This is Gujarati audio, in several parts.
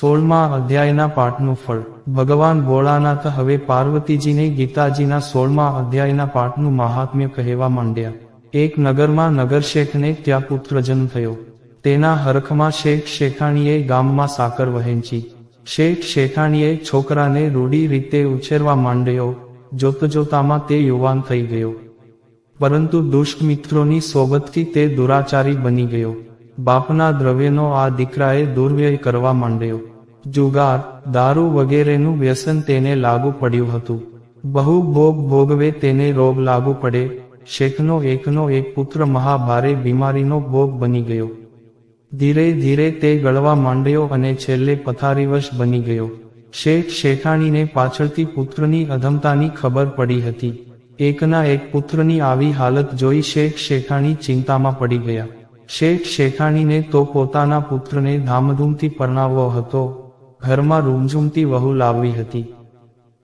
સોળમા અધ્યાયના પાઠનું ફળ. ભગવાન ભોળાનાથ હવે પાર્વતીજીને ગીતાજીના સોળમા અધ્યાયના પાઠનું મહાત્મ્ય કહેવા માંડ્યા. એક નગરમાં નગરશેઠને ત્યાં પુત્રજન્મ થયો. તેના હરખમાં શેખ શેખાણીએ ગામમાં સાકર વહેંચી. શેખ શેખાણીએ છોકરાને રૂઢી રીતે ઉછેરવા માંડ્યો. જોતજોતામાં તે યુવાન થઈ ગયો. પરંતુ દુષ્ટ મિત્રોની સોબતથી તે દુરાચારી બની ગયો. બાપના દ્રવ્યનો આ દીકરાએ દુર્વ્યય કરવા માંડ્યો. જુગાર, દારૂ વગેરેનું વ્યસન તેને લાગુ પડ્યું હતું. બહુ ભોગ ભોગવે તેને રોગ લાગુ પડે. શેખનો એકનો એક પુત્ર મહાભારે બીમારીનો ભોગ બની ગયો. ધીરે ધીરે તે ગળવા માંડ્યો અને છેલ્લે પથારીવશ બની ગયો. શેખ શેખાણીને પાછળથી પુત્રની અધમતાની ખબર પડી હતી. એકના એક પુત્રની આવી હાલત જોઈ શેખ શેખાણી ચિંતામાં પડી ગયા. શેખ શેખાણીને તો પોતાના પુત્રને ધામધૂમથી પરણાવવો હતો. ઘરમાં રૂમઝૂમતી વહુ લાવવી હતી.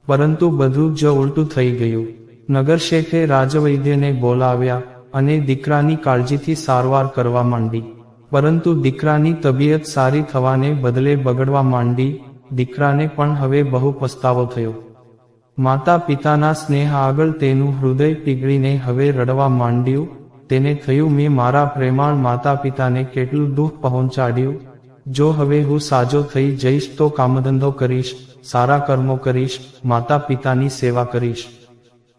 પરંતુ બધું જ ઉલટું થઈ ગયું. નગર શેખે રાજવૈદ્યને બોલાવ્યા અને દીકરાની કાળજીથી સારવાર કરવા માંડી. પરંતુ દીકરાની તબિયત સારી થવાને બદલે બગડવા માંડી. દીકરાને પણ હવે બહુ પસ્તાવો થયો. માતા પિતાના સ્નેહ આગળ તેનું હૃદય પીગળીને હવે રડવા માંડ્યું. તેને થયું મેં મારા પ્રેમાળ માતા પિતાને કેટલું દુઃખ પહોંચાડ્યું. જો હવે હું સાજો થઈ જઈશ તો કામધંધો કરીશ, સારા કર્મો કરીશ માતા પિતાની સેવા કરીશ.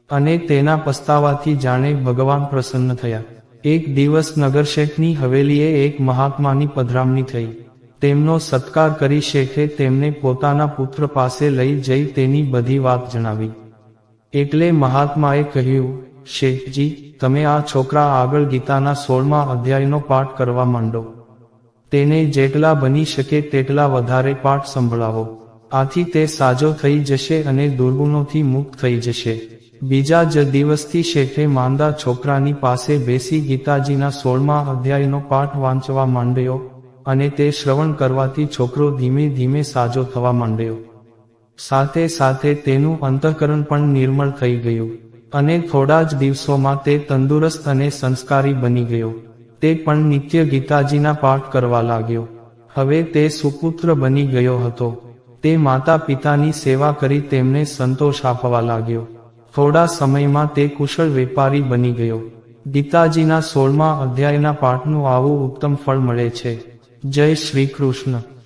અને તેના પસ્તાવાથી જાણે ભગવાન પ્રસન્ન થયા. એક દિવસ નગરશેઠની હવેલીએ એક મહાત્માની પધરામણી થઈ. તેમનો સત્કાર કરી શેખે તેમને પોતાના પુત્ર પાસે લઈ જઈ તેની બધી વાત જણાવી. એટલે મહાત્માએ કહ્યું શેખજી, તમે આ છોકરા આગળ ગીતાના સોળમા અધ્યાયનો પાઠ કરવા માંડો. તેને જેટલા બની શકે તેટલા વધારે પાઠ સંભળાવો. આથી તે સાજો થઈ જશે અને દુર્ગુણોથી મુક્ત થઈ જશે. બીજા જ દિવસથી શેઠે માંદા છોકરાની પાસે બેસી ગીતાજીના સોળમા અધ્યાયનો પાઠ વાંચવા માંડ્યો અને તે શ્રવણ કરવાથી છોકરો ધીમે ધીમે સાજો થવા માંડ્યો. સાથે સાથે તેનું અંતઃકરણ પણ નિર્મળ થઈ ગયું. અને થોડા જ દિવસોમાં તે તંદુરસ્ત અને સંસ્કારી બની ગયો. તે પણ નિત્ય ગીતાજીના પાઠ કરવા લાગ્યો. હવે તે સુપુત્ર બની ગયો હતો. તે માતા પિતાની સેવા કરી તેમને સંતોષ આપવા લાગ્યો. થોડા સમયમાં તે કુશળ વેપારી બની ગયો. ગીતાજીના સોળમા અધ્યાયના પાઠનું આવું ઉત્તમ ફળ મળે છે. જય શ્રી કૃષ્ણ.